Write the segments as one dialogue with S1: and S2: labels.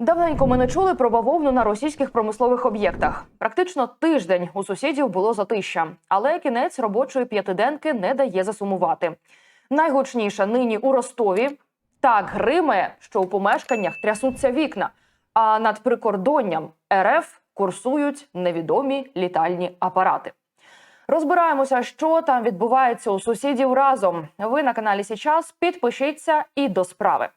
S1: Давненько ми не чули про бавовну на російських промислових об'єктах. Практично тиждень у сусідів було затища, але кінець робочої п'ятиденки не дає засумувати. Найгучніше нині у Ростові так гримає, що у помешканнях трясуться вікна, а над прикордонням РФ курсують невідомі літальні апарати. Розбираємося, що там відбувається у сусідів разом. Ви на каналі Січас. Підпишіться і до справи.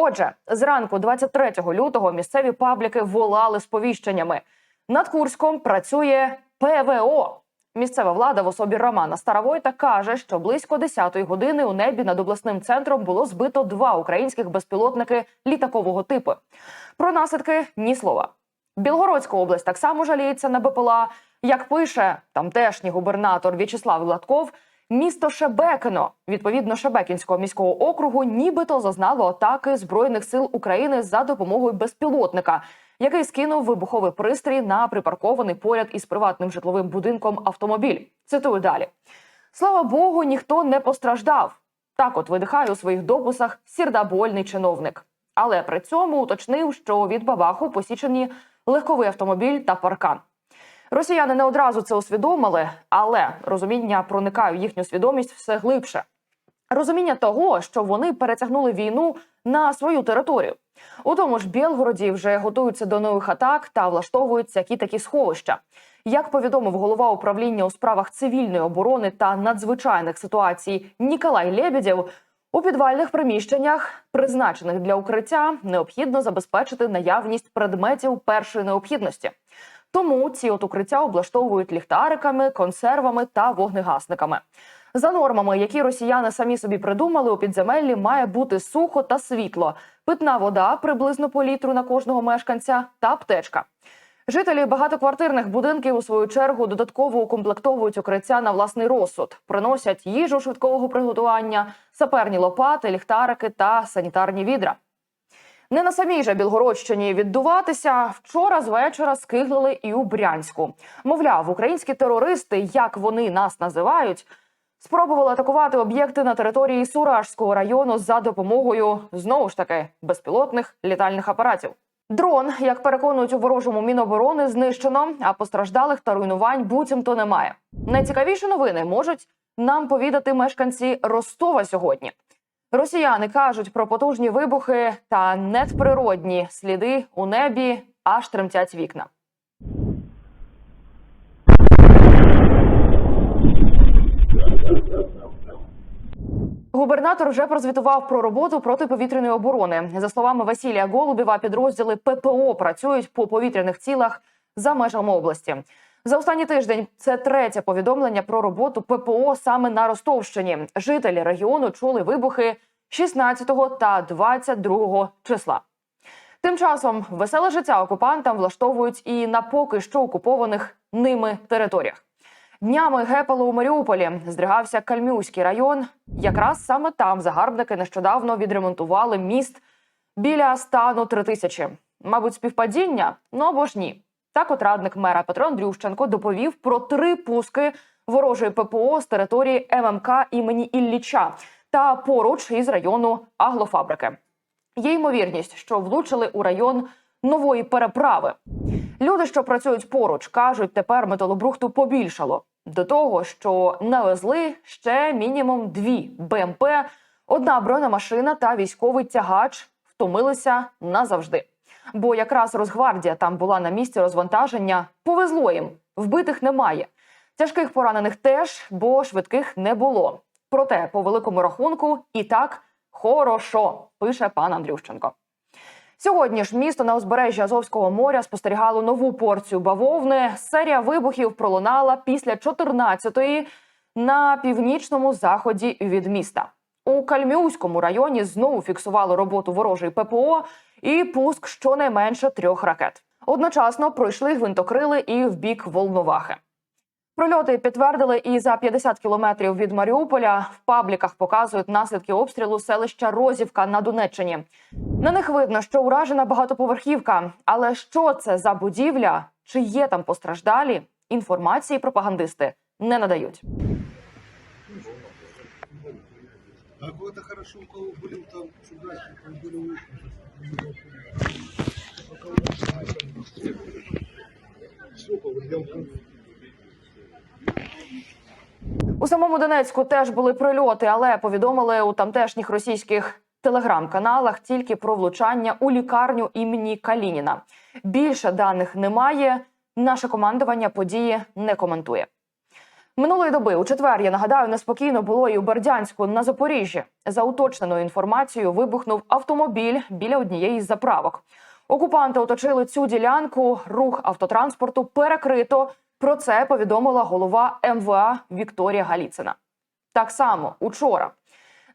S1: Отже, зранку, 23 лютого, місцеві пабліки волали сповіщеннями. Над Курськом працює ПВО. Місцева влада в особі Романа Старовойта каже, що близько 10-ї години у небі над обласним центром було збито два українських безпілотники літакового типу. Про наслідки ні слова. Білгородська область так само жаліється на БПЛА. Як пише тамтешній губернатор В'ячеслав Гладков, місто Шебекино, відповідно Шебекінського міського округу, нібито зазнало атаки збройних сил України за допомогою безпілотника, який скинув вибуховий пристрій на припаркований поряд із приватним житловим будинком автомобіль. Цитую далі: слава Богу, ніхто не постраждав. Так, от видихає у своїх дописах сірдабольний чиновник. Але при цьому уточнив, що від бабаху посічені легковий автомобіль та паркан. Росіяни не одразу це усвідомили, але розуміння проникає в їхню свідомість все глибше. Розуміння того, що вони перетягнули війну на свою територію. У тому ж Білгороді вже готуються до нових атак та влаштовують які такі сховища. Як повідомив голова управління у справах цивільної оборони та надзвичайних ситуацій Ніколай Лебедєв, у підвальних приміщеннях, призначених для укриття, необхідно забезпечити наявність предметів першої необхідності. Тому ці от укриття облаштовують ліхтариками, консервами та вогнегасниками. За нормами, які росіяни самі собі придумали, у підземеллі має бути сухо та світло, питна вода приблизно по літру на кожного мешканця та аптечка. Жителі багатоквартирних будинків у свою чергу додатково укомплектовують укриття на власний розсуд, приносять їжу швидкого приготування, саперні лопати, ліхтарики та санітарні відра. Не на самій же Білгородщині віддуватися вчора з вечора скиглили і у Брянську. Мовляв, українські терористи, як вони нас називають, спробували атакувати об'єкти на території Суражського району за допомогою знову ж таки безпілотних літальних апаратів. Дрон, як переконують у ворожому міноборони, знищено, а постраждалих та руйнувань буцімто немає. Найцікавіші новини можуть нам повідати мешканці Ростова сьогодні. Росіяни кажуть про потужні вибухи та надприродні сліди у небі, аж тремтять вікна. Губернатор вже прозвітував про роботу протиповітряної оборони. За словами Василія Голубєва, підрозділи ППО працюють по повітряних цілах за межами області. За останній тиждень це третє повідомлення про роботу ППО саме на Ростовщині. Жителі регіону чули вибухи 16 та 22 числа. Тим часом веселе життя окупантам влаштовують і на поки що окупованих ними територіях. Днями гепало у Маріуполі, здригався Кальмюський район. Якраз саме там загарбники нещодавно відремонтували міст біля стану 3000. Мабуть, співпадіння? Ну або ж ні. Так от радник мера Петро Андрющенко доповів про три пуски ворожої ППО з території ММК імені Ілліча та поруч із району Аглофабрики. Є ймовірність, що влучили у район нової переправи. Люди, що працюють поруч, кажуть, тепер металобрухту побільшало. До того, що навезли ще мінімум дві БМП, одна бронемашина та військовий тягач втомилися назавжди. Бо якраз Росгвардія там була на місці розвантаження. Повезло їм, вбитих немає. Тяжких поранених теж, бо швидких не було. Проте, по великому рахунку, і так хорошо, пише пан Андрющенко. Сьогодні ж місто на узбережжі Азовського моря спостерігало нову порцію бавовни. Серія вибухів пролунала після 14-ї на північному заході від міста. У Кальмюському районі знову фіксували роботу ворожої ППО і пуск щонайменше трьох ракет. Одночасно пройшли гвинтокрили і в бік Волновахи. Прольоти підтвердили і за 50 кілометрів від Маріуполя в пабліках показують наслідки обстрілу селища Розівка на Донеччині. На них видно, що уражена багатоповерхівка. Але що це за будівля? Чи є там постраждалі? Інформації пропагандисти не надають.
S2: А кого-то хорошо, у кого были там чудаки, там были
S1: у самому Донецьку теж були прильоти, але повідомили у тамтешніх російських телеграм-каналах тільки про влучання у лікарню імені Калініна. Більше даних немає. Наше командування події не коментує. Минулої доби у четвер я нагадаю неспокійно було і у Бердянську на Запоріжжі. За уточненою інформацією, вибухнув автомобіль біля однієї з заправок. Окупанти оточили цю ділянку. Рух автотранспорту перекрито. Про це повідомила голова МВА Вікторія Галіцина. Так само учора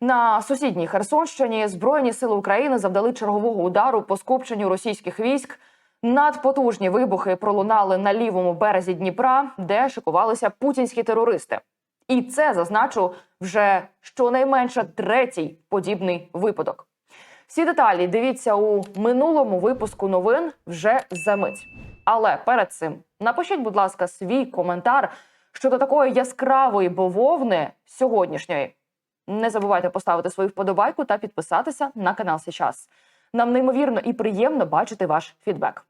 S1: на сусідній Херсонщині Збройні сили України завдали чергового удару по скупченню російських військ. Надпотужні вибухи пролунали на лівому березі Дніпра, де шикувалися путінські терористи. І це зазначу вже щонайменше третій подібний випадок. Всі деталі дивіться у минулому випуску новин вже за мить. Але перед цим напишіть, будь ласка, свій коментар щодо такої яскравої бововни сьогоднішньої. Не забувайте поставити свою вподобайку та підписатися на канал Сейчас. Нам неймовірно і приємно бачити ваш фідбек.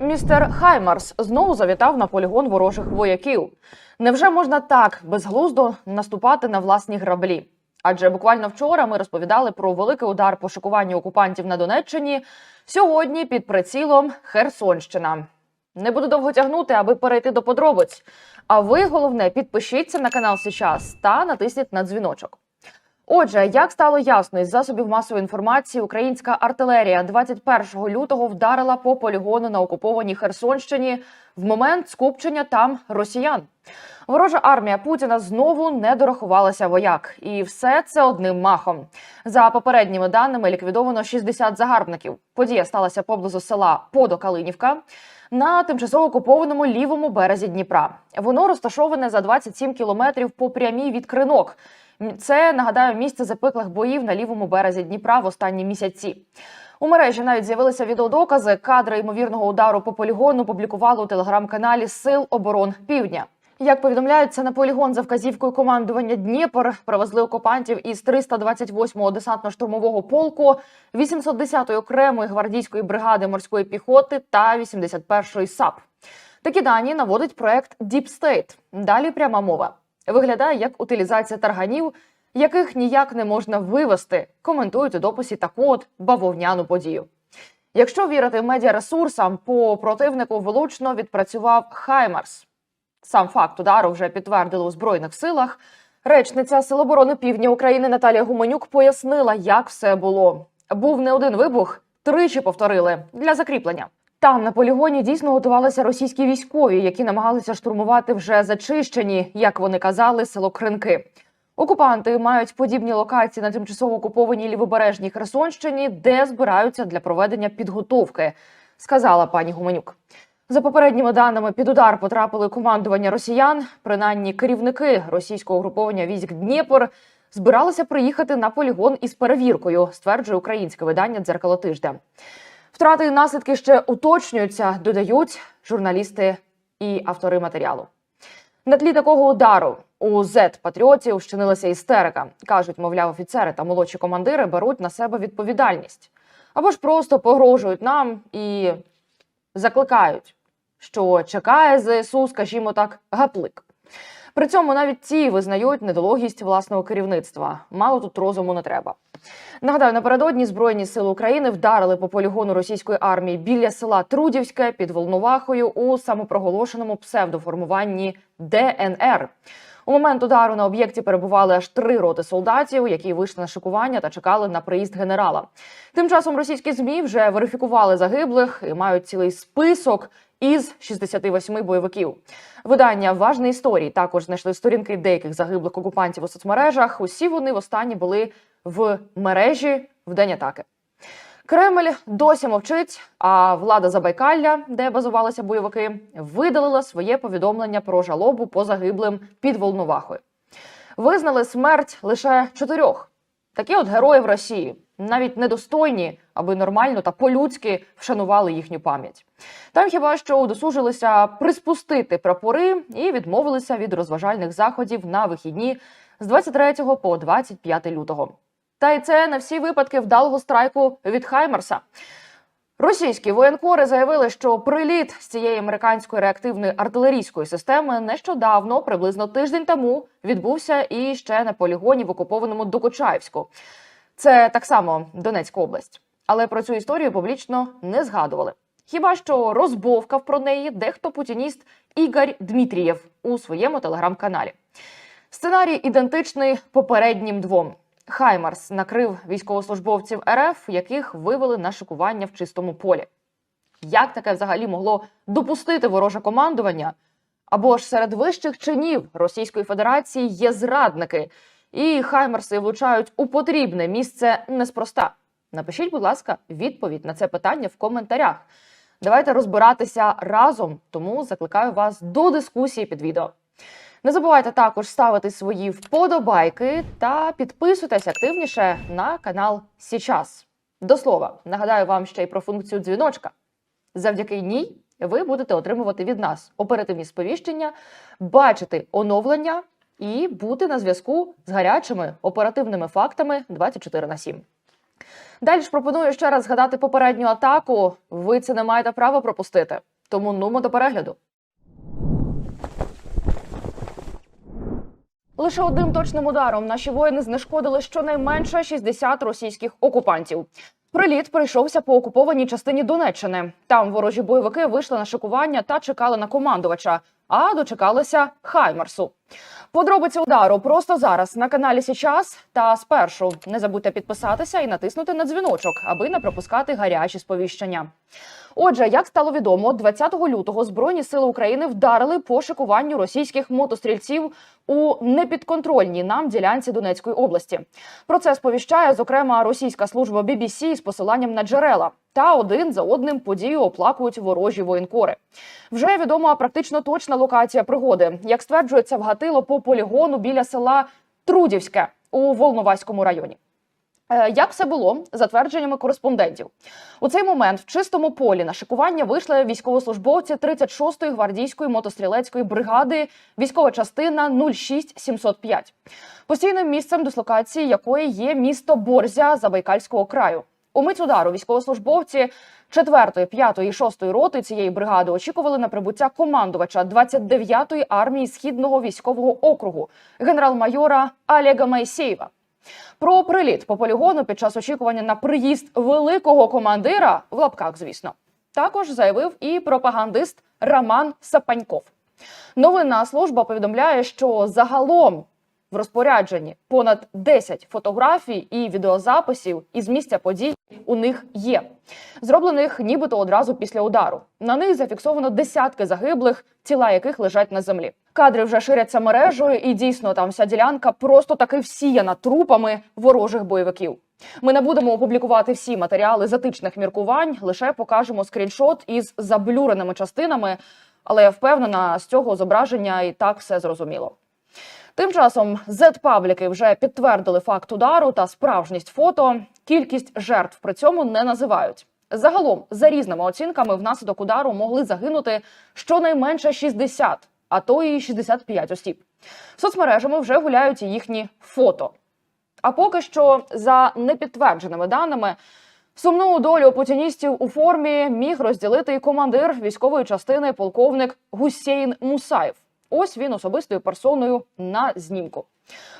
S1: Містер Хаймарс знову завітав на полігон ворожих вояків. Невже можна так безглуздо наступати на власні граблі? Адже буквально вчора ми розповідали про великий удар по шокуванню окупантів на Донеччині. Сьогодні під прицілом Херсонщина. Не буду довго тягнути, аби перейти до подробиць. А ви головне підпишіться на канал Сейчас та натисніть на дзвіночок. Отже, як стало ясно із засобів масової інформації, українська артилерія 21 лютого вдарила по полігону на окупованій Херсонщині в момент скупчення там росіян. Ворожа армія Путіна знову не дорахувалася вояк, і все це одним махом. За попередніми даними ліквідовано 60 загарбників. Подія сталася поблизу села Подокалинівка на тимчасово окупованому лівому березі Дніпра. Воно розташоване за 27 кілометрів по прямій від кринок. Це нагадаю місце запеклих боїв на лівому березі Дніпра в останні місяці. У мережі навіть з'явилися відеодокази. Кадри ймовірного удару по полігону публікували у телеграм-каналі Сил оборон Півдня. Як повідомляється, на полігон за вказівкою командування Дніпр привезли окупантів із 328-го десантно-штурмового полку, 810-ї окремої гвардійської бригади морської піхоти та 81-ї САП. Такі дані наводить проект Deep State. Далі пряма мова. Виглядає як утилізація тарганів, яких ніяк не можна вивести. Коментують у дописі таку от бавовняну подію. Якщо вірити медіаресурсам, по противнику влучно відпрацював Хаймарс. Сам факт удару вже підтвердили у збройних силах. Речниця Сил оборони Півдня України Наталія Гуменюк пояснила, як все було. Був не один вибух, тричі повторили для закріплення. Там на полігоні дійсно готувалися російські військові, які намагалися штурмувати вже зачищені, як вони казали, село Кринки. Окупанти мають подібні локації на тимчасово окупованій лівобережній Херсонщині, де збираються для проведення підготовки, сказала пані Гуменюк. За попередніми даними, під удар потрапили командування росіян. Принаймні, керівники російського угруповання військ Дніпр збиралися приїхати на полігон із перевіркою, стверджує українське видання Дзеркало тиждень. Втрати і наслідки ще уточнюються, додають журналісти і автори матеріалу. На тлі такого удару у зет патріотів вчинилася істерика. кажуть, мовляв, офіцери та молодші командири беруть на себе відповідальність або ж просто погрожують нам і закликають, що чекає ЗСУ, скажімо так, гаплик. При цьому навіть ті визнають недолугість власного керівництва. Мало тут розуму не треба. Нагадаю, напередодні збройні сили України вдарили по полігону російської армії біля села Трудівське під Волновахою у самопроголошеному псевдоформуванні ДНР. У момент удару на об'єкті перебували аж три роти солдатів, які вийшли на шикування та чекали на приїзд генерала. Тим часом російські змі вже верифікували загиблих і мають цілий список із 68 бойовиків. Видання важної історії також знайшли сторінки деяких загиблих окупантів у соцмережах. Усі вони востаннє були в мережі в день атаки. Кремль досі мовчить. А влада Забайкалля, де базувалися бойовики, видалила своє повідомлення про жалобу по загиблим під Волновахою. Визнали смерть лише чотирьох. Такі от герої в Росії, навіть недостойні, аби нормально та по-людськи вшанували їхню пам'ять. Там хіба що удосужилися приспустити прапори і відмовилися від розважальних заходів на вихідні з 23 по 25 лютого. Та й це на всі випадки вдалого страйку від Хаймерса. Російські воєнкори заявили, що приліт з цієї американської реактивної артилерійської системи нещодавно, приблизно тиждень тому, відбувся і ще на полігоні в окупованому Докучаївську. Це так само Донецька область. Але про цю історію публічно не згадували. Хіба що розбовкав про неї дехто путініст Ігор Дмитрієв у своєму телеграм-каналі. Сценарій ідентичний попереднім двом. Хаймарс накрив військовослужбовців РФ, яких вивели на шикування в чистому полі. Як таке взагалі могло допустити вороже командування? Або ж серед вищих чинів Російської Федерації є зрадники, і Хаймарси влучають у потрібне місце неспроста. Напишіть, будь ласка, відповідь на це питання в коментарях. Давайте розбиратися разом, тому закликаю вас до дискусії під відео. Не забувайте також ставити свої вподобайки та підписуйтесь активніше на канал Січас. До слова, нагадаю вам ще й про функцію дзвіночка. Завдяки ній ви будете отримувати від нас оперативні сповіщення, бачити оновлення і бути на зв'язку з гарячими оперативними фактами 24 на 7. Далі ж пропоную ще раз згадати попередню атаку. Ви це не маєте права пропустити. Тому нумо до перегляду. Лише одним точним ударом наші воїни знешкодили щонайменше 60 російських окупантів. Приліт прийшовся по окупованій частині Донеччини. Там ворожі бойовики вийшли на шикування та чекали на командувача, а дочекалися Хаймарсу. Подробиці удару просто зараз на каналі Січас. Та спершу не забудьте підписатися і натиснути на дзвіночок, аби не пропускати гарячі сповіщення. Отже, як стало відомо, 20 лютого Збройні сили України вдарили по шикуванню російських мотострільців у непідконтрольній нам ділянці Донецької області. Про це сповіщає зокрема російська служба BBC з посиланням на джерела. Та один за одним подію оплакують ворожі воєнкори. Вже відома практично точна локація пригоди. Як стверджується, вгатило по полігону біля села Трудівське у Волноваському районі. Е, Як все було за твердженнями кореспондентів у цей момент в чистому полі на шикування вийшли військовослужбовці 36-ї гвардійської мотострілецької бригади, військова частина 06705. Постійним місцем дислокації якої є місто Борзя Забайкальського краю. У мить військовослужбовці 4-ї, 5-ї і 6-ї роти цієї бригади очікували на прибуття командувача 29-ї армії східного військового округу генерал-майора Олега Майсєєва. Про приліт по полігону під час очікування на приїзд великого командира в лапках, звісно, також заявив і пропагандист Роман Сапаньков. Новинна служба повідомляє, що загалом в розпорядженні понад 10 фотографій і відеозаписів із місця подій у них є, зроблених нібито одразу після удару. На них зафіксовано десятки загиблих, тіла яких лежать на землі. Кадри вже ширяться мережею, і дійсно там вся ділянка просто таки всіяна трупами ворожих бойовиків. Ми не будемо опублікувати всі матеріали затичних міркувань, лише покажемо скріншот із заблюреними частинами. Але я впевнена, з цього зображення і так все зрозуміло. Тим часом Z-пабліки вже підтвердили факт удару та справжність фото. Кількість жертв при цьому не називають. Загалом, за різними оцінками, внаслідок удару могли загинути щонайменше 60, а то і 65 осіб. Соцмережами вже гуляють і їхні фото. А поки що, за непідтвердженими даними, сумну долю путіністів у формі міг розділити і командир військової частини полковник Гусейн Мусаєв. Ось він особистою персоною на знімку.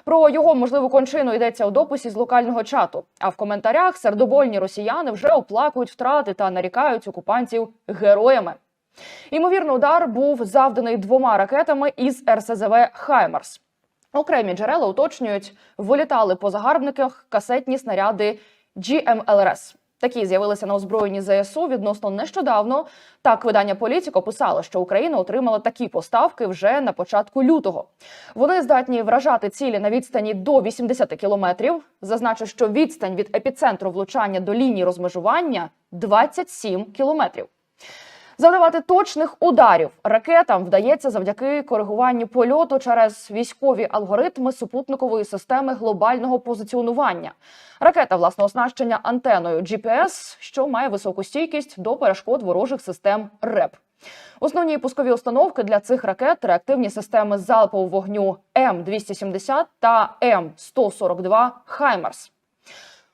S1: Про його можливу кончину йдеться у дописі з локального чату. А в коментарях сердобольні росіяни вже оплакують втрати та нарікають окупантів героями. Ймовірно, удар був завданий двома ракетами із РСЗВ Хаймарс. Окремі джерела уточнюють, вилітали по загарбниках касетні снаряди GMLRS. Такі з'явилися на озброєнні ЗСУ відносно нещодавно. Так, видання Політіко писало, що Україна отримала такі поставки вже на початку лютого. Вони здатні вражати цілі на відстані до 80 кілометрів. Зазначу, що відстань від епіцентру влучання до лінії розмежування 27 кілометрів. Завдавати точних ударів ракетам вдається завдяки коригуванню польоту через військові алгоритми супутникової системи глобального позиціонування. Ракета власне оснащення антеною GPS, що має високу стійкість до перешкод ворожих систем РЕП. Основні пускові установки для цих ракет реактивні системи залпового вогню М270 та М142 Хаймерс.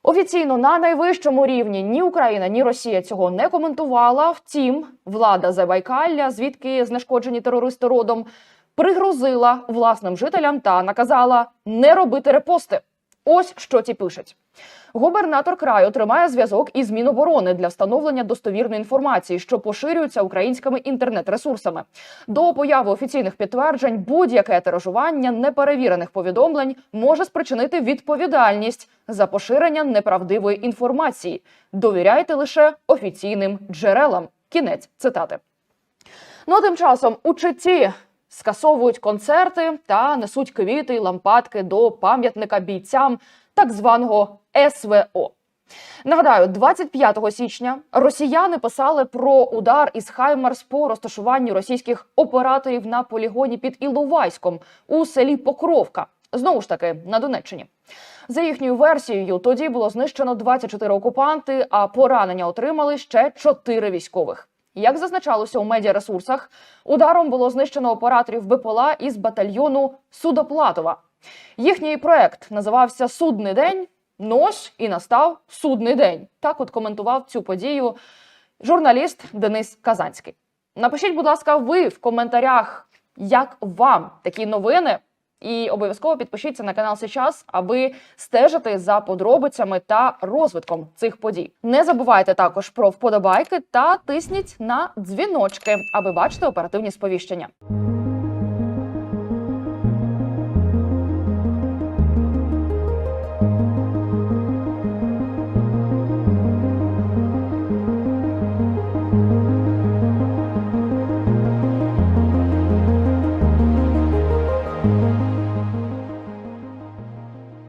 S1: Офіційно на найвищому рівні ні Україна, ні Росія цього не коментувала. Втім, влада Забайкалля, звідки знешкоджені терористи родом, пригрозила власним жителям та наказала не робити репости. Ось що ті пишуть. Губернатор краю тримає зв'язок із Міноборони для встановлення достовірної інформації, що поширюється українськими інтернет-ресурсами. До появи офіційних підтверджень будь-яке тиражування неперевірених повідомлень може спричинити відповідальність за поширення неправдивої інформації. Довіряйте лише офіційним джерелам. Кінець цитати. Ну а тим часом у Читі скасовують концерти та несуть квіти й лампадки до пам'ятника бійцям так званого СВО. Нагадаю, 25 січня росіяни писали про удар із Хаймарс по розташуванню російських операторів на полігоні під Іловайськом у селі Покровка. Знову ж таки на Донеччині. За їхньою версією, тоді було знищено 24 окупанти, а поранення отримали ще 4 військових. Як зазначалося у медіаресурсах, ударом було знищено операторів БПЛА із батальйону Судоплатова. Їхній проект називався Судний день. Ось і настав судний день. Так от коментував цю подію журналіст Денис Казанський. Напишіть, будь ласка, ви в коментарях, як вам такі новини. І обов'язково підпишіться на канал Сейчас, аби стежити за подробицями та розвитком цих подій. Не забувайте також про вподобайки та тисніть на дзвіночки, аби бачити оперативні сповіщення.